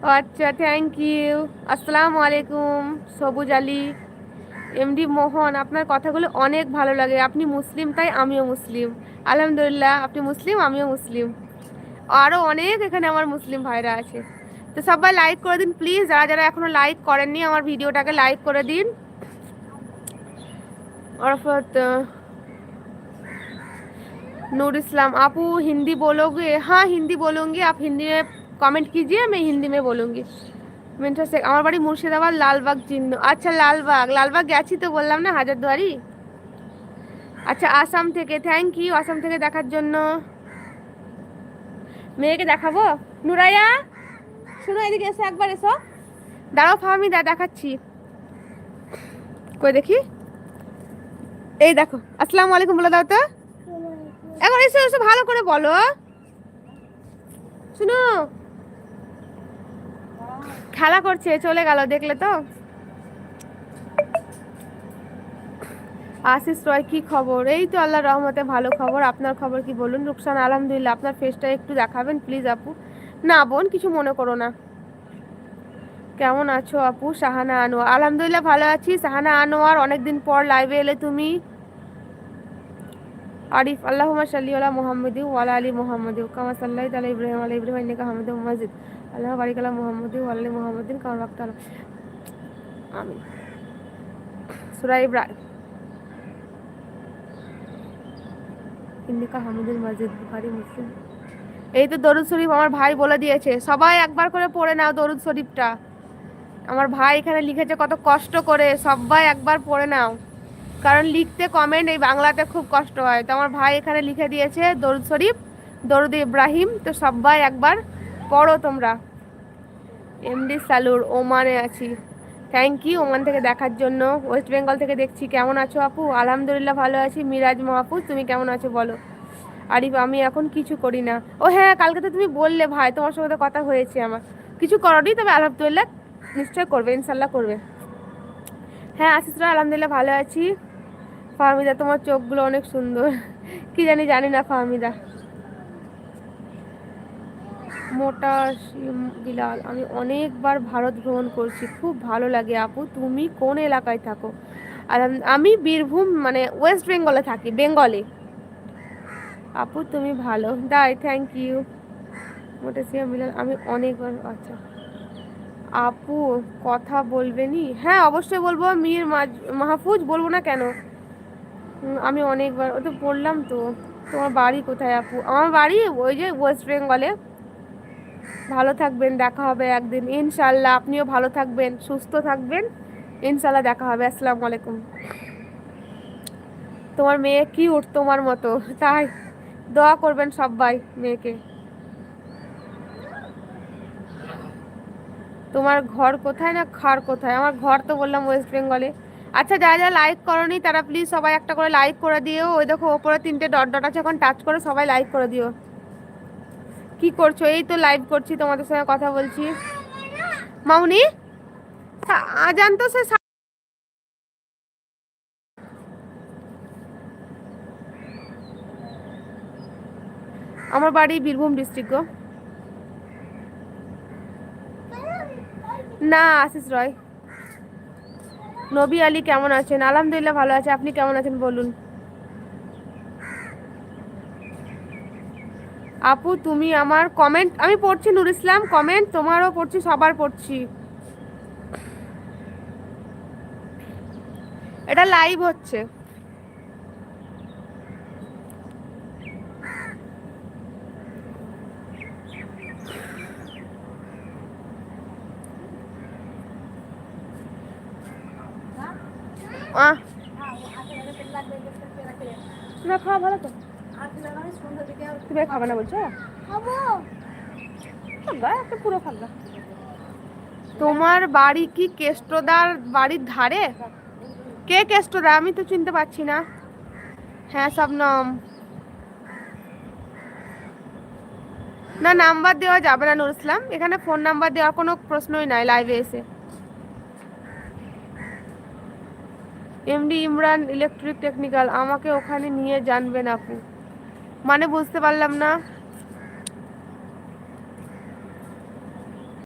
ও আচ্ছা thank you আসসালামু আলাইকুম সবুজ আলী এমডি মোহন আপনার কথাগুলো অনেক ভালো লাগে আপনি মুসলিম তাই আমিও মুসলিম আলহামদুলিল্লাহ আপনি মুসলিম আমিও মুসলিম আরও অনেক এখানে আমার মুসলিম ভাইরা আছে তো সবাই লাইক করে দিন প্লিজ যারা যারা এখনো লাইক করেননি আমার ভিডিওটাকে লাইক করে দিন और फिर नूर इस्लाम आपू हिंदी बोलोगे हाँ हिंदी बोलूँगी आप हिंदी में कमेंट कीजिए मैं हिंदी में बोलूँगी মিন্টা শেখ আমার বাড়ি মুর্শিদাবাদ লালবাগ চিহ্ন আচ্ছা লালবাগ লালবাগ গেছি তো বললাম না হাজারদুয়ারি আচ্ছা আসাম থেকে থ্যাংক ইউ আসাম থেকে দেখার জন্য মেয়েকে দেখাবো নুরাইয়া শুনো এদিকে এসো একবার এসো দাঁড়াও ফাহমিদা দেখাচ্ছি কই দেখি এই দেখো আসসালামু আলাইকুম বলে দাও তো এখন এসে এসে ভালো করে বলো শুনো খেলা করছে, চলে গেল, দেখলে তো? আশিস রয়, কি খবর? এই তো আল্লাহ রহমতে ভালো খবর। আপনার খবর কি বলুন? রুকসান, আলহামদুলিল্লাহ। আপনার ফেসটা একটু দেখাবেন প্লিজ আপু। না, বোন, কিছু মনে করো না। কেমন আছো আপু? সাহানা আনোয়ার। আলহামদুলিল্লাহ, ভালো আছি। সাহানা আনোয়ার, অনেকদিন পর লাইভে এলে তুমি। আরিফ, আল্লাহুম্মা সাল্লি আলা মুহাম্মাদি ওয়া আলী মুহাম্মাদি কামা সাল্লাইতা আলা ইব্রাহিম আলা ইব্রাহিম ইন্নাকা হামিদুম মাজিদ। আল্লাহ বারিক আলা মুহাম্মাদি ওয়া আলা আলি মুহাম্মাদিন বারাকতা আলা আমিন। সূরা ইব্রাহিম ইন্নাকা হামিদুল মাজিদ, বুখারী, মুসলিম। এই তো দরুদ শরীফ আমার ভাই বলে দিয়েছে। সবাই একবার করে পড়ে নাও দরুদ শরীফটা। আমার ভাই এখানে লিখেছে কত কষ্ট করে, সবাই একবার পড়ে নাও। কারণ লিখতে কমেন্ট এই বাংলাতে খুব কষ্ট হয়। তো আমার ভাই এখানে লিখে দিয়েছে দরুদ শরীফ, দরুদ ইব্রাহিম, তো সবাই একবার পড়ো তোমরা। এমডি সালুর ওমানে আছি। থ্যাংক ইউ ওমান থেকে দেখার জন্য। ওয়েস্ট বেঙ্গল থেকে দেখছি। কেমন আছো আপু? আলহামদুলিল্লাহ ভালো আছি। মিরাজ মাহফুজ তুমি কেমন আছো বলো? আরিফ, আমি এখন কিছু করি না। ও হ্যাঁ কালকে তো তুমি বললে ভাই, তোমার সঙ্গে কথা হয়েছে আমার। কিছু করনি, তবে আলহামদুলিল্লাহ নিশ্চয় করবে ইনশাল্লাহ করবে। হ্যাঁ আশিস আশিসরা আলহামদুলিল্লাহ ভালো আছি। ফাহমিদা, তোমার চোখগুলো অনেক সুন্দর। কি জানি জানি না ফাহমিদা। মোটা বিলাল, আমি অনেকবার ভারত ভ্রমণ করছি, খুব ভালো লাগে আপু, তুমি কোন এলাকায় থাকো? আর আমি বীরভূম মানে ওয়েস্ট বেঙ্গলে থাকি, বেঙ্গলে। আপু, তুমি ভালো দাই থ্যাংক ইউ মোটা শিম বিলাল, আমি অনেকবার আচ্ছা। আপু, কথা বলবেনি হ্যাঁ অবশ্যই বলব, মীর মাহফুজ, বলব না কেন? আমি অনেকবার ও তো বললাম তো, তোমার বাড়ি কোথায় আপু? আমার বাড়ি ওই যে ওয়েস্ট বেঙ্গলে। ভালো থাকবেন, দেখা হবে একদিন। ইনশাল্লাহ আপনিও ভালো থাকবেন, সুস্থ থাকবেন। ইনশাল্লাহ দেখা হবে। আসসালামু আলাইকুম। তোমার মেয়ে কি উঠ তোমার মতো, তাই দোয়া করবেন সবাই মেয়েকে। তোমার ঘর কোথায় না খার কোথায়? আমার ঘর তো বললাম ওয়েস্ট বেঙ্গলে আচ্ছা যারা যারা লাইক করনি, তারা প্লিজ সবাই একটা করে লাইক করে দিও। ওই দেখো, ওপরে তিনটে ডট ডট আছে, এখন টাচ করে সবাই লাইক করে দিও। কি করছ? এই তো লাইভ করছি, তোমাদের সঙ্গে কথা বলছি। মাউনি আজান তো সে আমার বাড়ি বীরভূম ডিস্ট্রিক্ট গো। না, আশিস রয়। নবী আলী কেমন আছেন? আলহামদুলিল্লাহ ভালো আছে। আপনি কেমন আছেন বলুন? আপু, তুমি আমার কমেন্ট আমি পড়ছি নুর ইসলাম কমেন্ট তোমারও পড়ছি, সবার পড়ছি। এটা লাইভ হচ্ছে। না, খাওয়া ভালো তো? তুমি খাবে না বলছো? পুরো তোমার বাড়ি কি কেষ্টদার বাড়ির ধারে? কে কেষ্টদা আমি তো চিনতে পারছি না। হ্যাঁ সব শবনম। না, নাম্বার দেওয়া যাবে না নুর ইসলাম। এখানে ফোন নাম্বার দেওয়ার কোনো প্রশ্নই নাই লাইভে এসে। এমডি ইমরান ইলেকট্রিক টেকনিক্যাল, আমাকে ওখানে নিয়ে জানবেন আপু। মানে বুঝতে পারলাম না।